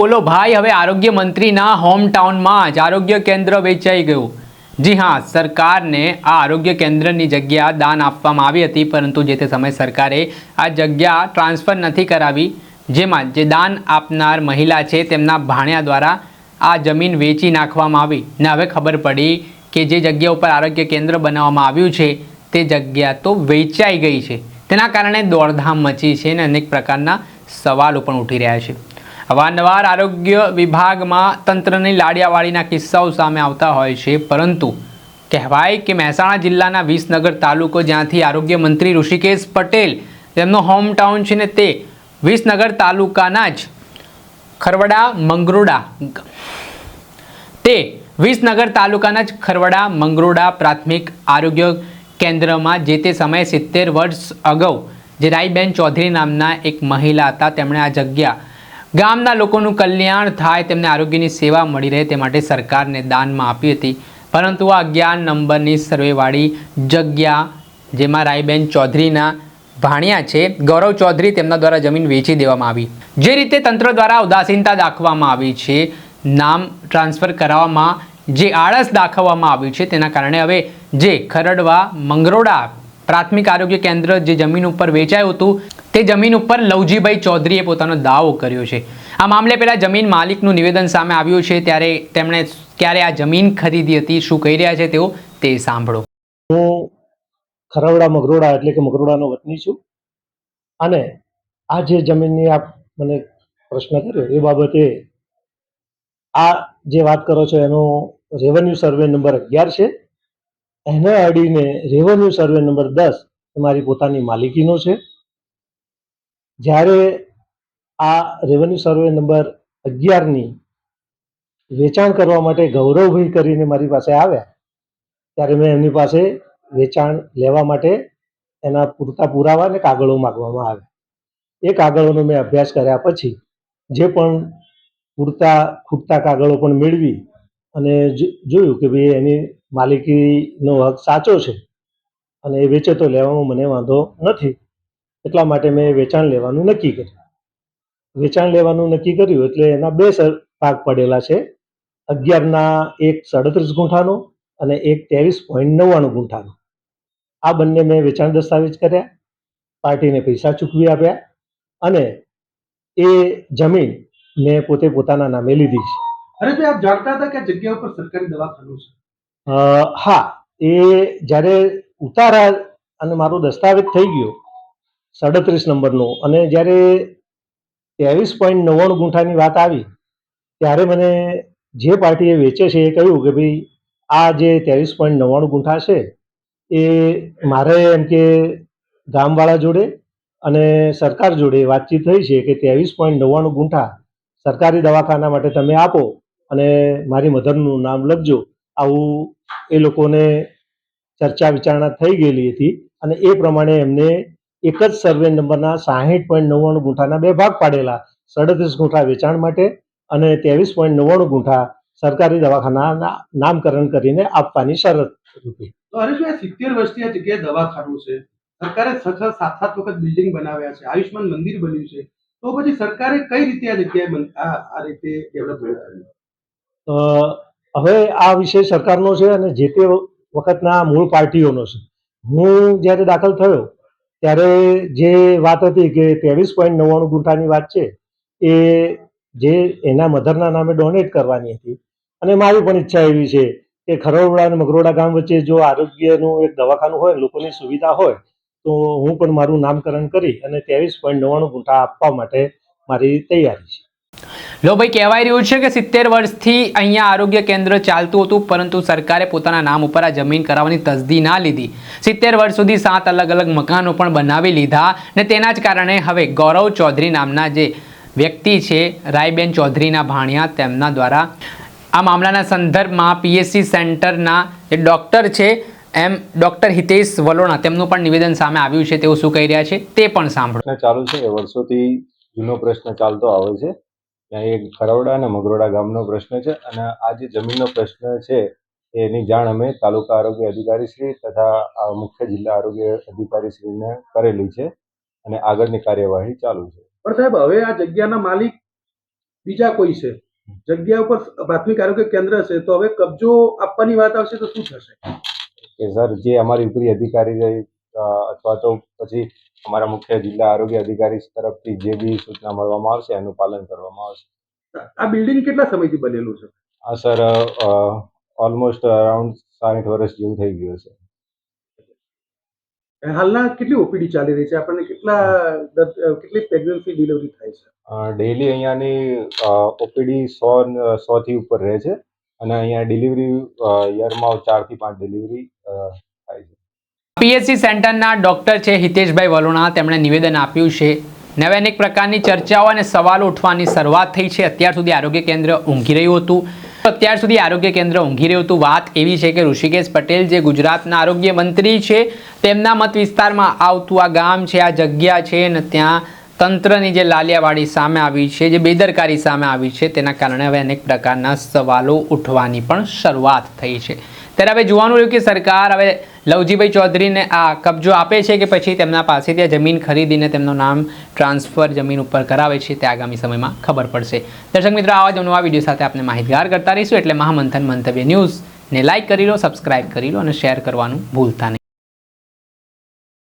બોલો, ભાઈ, હવે આરોગ્ય મંત્રીના હોમ ટાઉનમાં જ આરોગ્ય કેન્દ્ર વેચાઈ ગયું. જી હા, સરકારને આ આરોગ્ય કેન્દ્રની જગ્યા દાન આપવામાં આવી હતી, પરંતુ જે તે સમયે સરકારે આ જગ્યા ટ્રાન્સફર નથી કરાવી, જેમાં જે દાન આપનાર મહિલા છે, તેમના ભાણિયા દ્વારા આ જમીન વેચી નાખવામાં આવી. ને હવે ખબર પડી કે જે જગ્યા ઉપર આરોગ્ય કેન્દ્ર બનાવવામાં આવ્યું છે, તે જગ્યા તો વેચાઈ ગઈ છે. તેના કારણે દોડધામ મચી છે અને અનેક પ્રકારના સવાલો પણ ઉઠી રહ્યા છે. અવારનવાર આરોગ્ય વિભાગમાં તંત્રની લાડિયાવાળીના કિસ્સાઓ સામે આવતા હોય છે, પરંતુ કહેવાય કે મહેસાણા જિલ્લાના વિસનગર તાલુકો જ્યાંથી આરોગ્ય મંત્રી ઋષિકેશ પટેલ તેમનો હોમ ટાઉન છે ને તે વિસનગર તાલુકાના જ ખરવડા મંગરોડા તે વિસનગર તાલુકાના જ ખરવડા મંગરોડા પ્રાથમિક આરોગ્ય કેન્દ્રમાં જે તે સમયે સિત્તેર વર્ષ અગાઉ જે રાઈબેન ચૌધરી નામના એક મહિલા હતા, તેમણે આ જગ્યા ગામના લોકોનું કલ્યાણ થાય, તેમને આરોગ્યની સેવા મળી રહે તે માટે સરકારને દાનમાં આપી હતી. પરંતુ આ અગિયાર નંબરની સર્વેવાળી જગ્યા, જેમાં રાયબેન ચૌધરીના ભાણિયા છે, ગૌરવ ચૌધરી તેમના દ્વારા જમીન વેચી દેવામાં આવી. જે રીતે તંત્ર દ્વારા ઉદાસીનતા દાખવવામાં આવી છે, નામ ટ્રાન્સફર કરાવવામાં, જે આળસ દાખવવામાં આવ્યું છે, તેના કારણે હવે જે ખરડવા મંગરોડા પ્રાથમિક આરોગ્ય કેન્દ્ર જે જમીન ઉપર વેચાયું હતું તે જમીન ઉપર લવજીભાઈ ચૌધરીએ પોતાનો દાવો કર્યો છે. આ મામલે પહેલા જમીન માલિકનું નિવેદન સામે આવ્યું છે, ત્યારે તેમણે ક્યારે આ જમીન ખરીદી હતી, શું કહી રહ્યા છે તેઓ તે સાંભળો. હું ખરવડા મગરોડા એટલે કે મગરોડાનો વતની છું અને આ જે જમીનની આપ મને પ્રશ્ન કર્યો એ બાબતે આ જે વાત કરો છો એનો રેવન્યુ સર્વે નંબર અગિયાર છે. એને અડીને રેવન્યુ સર્વે નંબર દસ મારી પોતાની માલિકીનો છે. જ્યારે આ રેવન્યુ સર્વે નંબર અગિયારની વેચાણ કરવા માટે ગૌરવભાઈ કરીને મારી પાસે આવ્યા, ત્યારે મેં એમની પાસે વેચાણ લેવા માટે એના પૂરતા પુરાવા અને કાગળો માગવામાં આવ્યા. એ કાગળોનો મેં અભ્યાસ કર્યા પછી જે પણ પૂરતા ખૂટતા કાગળો પણ મેળવી અને જોયું કે ભાઈ એની માલિકીનો હક સાચો છે અને એ વેચે તો લેવામાં મને વાંધો નથી એટલા માટે મેં વેચાણ લેવાનું નક્કી કર્યું. વેચાણ લેવાનું નક્કી કર્યું એટલે એના બે ભાગ પડેલા છે. અગિયારના એક સાડત્રીસ ગુંઠાનો અને એક ત્રેવીસ પોઈન્ટ નવ્વાણું ગુંઠાનો. આ બંને મેં વેચાણ દસ્તાવેજ કર્યા પાર્ટીને પૈસા ચૂકવી આપ્યા અને એ જમીન મેં પોતે પોતાના નામે લીધી છે. અરે ભાઈ આપ જાણતા હતા કે જગ્યા ઉપર સરકારી દવાખાનું છે? હા એ જ્યારે ઉતારા અને મારો દસ્તાવેજ થઈ ગયો સાડત્રીસ નંબરનો. અને જ્યારે ત્રેવીસ પોઈન્ટ નવ્વાણું ગુંઠાની વાત આવી, ત્યારે મને જે પાર્ટીએ વેચે છે એ કહ્યું કે ભાઈ, આ જે ત્રેવીસ પોઈન્ટ નવ્વાણું ગુંઠા છે, એ મારે એમ કે ગામવાળા જોડે અને સરકાર જોડે વાતચીત થઈ છે કે ત્રેવીસ પોઈન્ટ નવ્વાણું ગુંઠા સરકારી દવાખાના માટે તમે આપો અને મારી મધરનું નામ લખજો. આવું એ લોકોને ચર્ચા વિચારણા થઈ ગયેલી હતી અને એ પ્રમાણે એમને એક જ સર્વે નંબરના સાહીઠ પોઈન્ટ નવ્વાણું ગુંઠાના બે ભાગ પાડેલા. સડત્રીસ ગુંઠા વેચાણ માટે અને ત્રેવીસ પોઈન્ટ નવ્વાણું ગુંઠા સરકારી દવાખાના નામકરણ કરીને આપવાની શરત. રૂપે તો હરેશભાઈ સિત્તેર વર્ષની આ જગ્યાએ દવાખાનું છે. સરકારે સતત સાત સાત વખત બિલ્ડિંગ બનાવ્યા છે. આયુષ્માન મંદિર બન્યું છે. તો પછી સરકારે કઈ રીતે આ જગ્યાએ આ રીતે ડેવલપમેન્ટ હવે આ વિષય સરકારનો છે અને જે તે વખતના મૂળ પાર્ટીઓનો છે. હું જ્યારે દાખલ થયો ત્યારે જે વાત હતી કે ત્રેવીસ પોઈન્ટ નવ્વાણું ગુંઠાની વાત છે, એ જે એના મધરના નામે ડોનેટ કરવાની હતી. અને મારી પણ ઈચ્છા એવી છે કે ખરોડા અને મગરોડા ગામ વચ્ચે જો આરોગ્યનું એક દવાખાનું હોય, લોકોની સુવિધા હોય, તો હું પણ મારું નામકરણ કરી અને ત્રેવીસ પોઈન્ટ નવ્વાણું ગુંઠા આપવા માટે મારી તૈયારી છે. લો ભાઈ, કહેવાય રહ્યું છે કે સિત્તેર વર્ષથી અહીંયા આરોગ્ય કેન્દ્ર ચાલતું હતું, પરંતુ સરકારે પોતાના નામ ઉપર આ જમીન કરાવવાની તસદી ના લીધી. સિત્તેર વર્ષ સુધી સાત અલગ અલગ મકાનો પણ બનાવી લીધા ને તેના જ કારણે હવે ગૌરવ ચૌધરી નામના જે વ્યક્તિ છે, રાયબેન ચૌધરીના ભાણિયા, તેમના દ્વારા આ મામલાના સંદર્ભમાં પીએસસી સેન્ટરના જે ડૉક્ટર છે, એમ ડૉક્ટર હિતેશ વલોણા, તેમનું પણ નિવેદન સામે આવ્યું છે, તેઓ શું કહી રહ્યા છે તે પણ સાંભળો. ચાલુ છે વર્ષોથી જૂનો પ્રશ્ન ચાલતો આવે છે. એક ખરવડા અને મગરોડા ગામનો પ્રશ્ન છે અને આ જે જમીનનો પ્રશ્ન છે એની જાણ અમે તાલુકા આરોગ્ય અધિકારી શ્રી તથા મુખ્ય જિલ્લા આરોગ્ય અધિકારી શ્રીને કરેલી છે અને આગળની કાર્યવાહી ચાલુ છે. પણ સાહેબ હવે આ જગ્યાના માલિક બીજા કોઈ છે? જગ્યા ઉપર પ્રાથમિક આરોગ્ય કેન્દ્ર છે તો હવે કબજો આપવાની વાત આવશે તો શું થશે? કે સર જે અમારી ઉપરી અધિકારી અથવા તો પછી અમારા મુખ્ય જિલ્લા આરોગ્ય અધિકારી તરફથી જે બી સૂચના મળવામાં આવશે એનું પાલન કરવામાં આવશે. આ બિલ્ડિંગ કેટલા સમયથી બનેલું છે? આ સર ઓલમોસ્ટ અરાઉન્ડ સાઠ વર્ષ જેવું થઈ ગયું છે હાલના કેટલી ઓપીડી ચાલી રહી છે? આપણને કેટલા કેટલી પ્રેગ્નન્સી ડિલિવરી થાય છે? ડેલી અહીંયાની ઓપીડી સો સો થી ઉપર રહે છે. અને અહીંયા ડિલિવરી યરમાં ચારથી પાંચ ડિલિવરી પીએચસી સેન્ટરના ડૉક્ટર છે હિતેશભાઈ વલોણા. તેમણે નિવેદન આપ્યું છે, નવે અનેક પ્રકારની ચર્ચાઓ અને સવાલો ઉઠવાની શરૂઆત થઈ છે. અત્યાર સુધી આરોગ્ય કેન્દ્ર ઊંઘી રહ્યું હતું. અત્યાર સુધી આરોગ્ય કેન્દ્ર ઊંઘી રહ્યું હતું. વાત એવી છે કે ઋષિકેશ પટેલ, જે ગુજરાતના આરોગ્ય મંત્રી છે, તેમના મત વિસ્તારમાં આવતું આ ગામ છે, આ જગ્યા છે અને ત્યાં તંત્રની જે લાલિયાવાડી સામે આવી છે, જે બેદરકારી સામે આવી છે, તેના કારણે હવે અનેક પ્રકારના સવાલો ઉઠવાની પણ શરૂઆત થઈ છે. ત્યારે હવે જોવાનું રહ્યું કે સરકાર હવે લવજીભાઈ ચૌધરીને આ કબજો આપે છે કે પછી તેમના પાસેથી આ જમીન ખરીદીને તેમનું નામ ટ્રાન્સફર જમીન ઉપર કરાવે છે તે આગામી સમયમાં ખબર પડશે. દર્શક મિત્રો, આવા જ નવા વીડિયો સાથે આપણે માહિતગાર કરતા રહીશું એટલે મહામંથન મંતવ્ય ન્યૂઝને લાઇક કરી લો, સબસ્ક્રાઇબ કરી લો અને શેર કરવાનું ભૂલતા નહીં.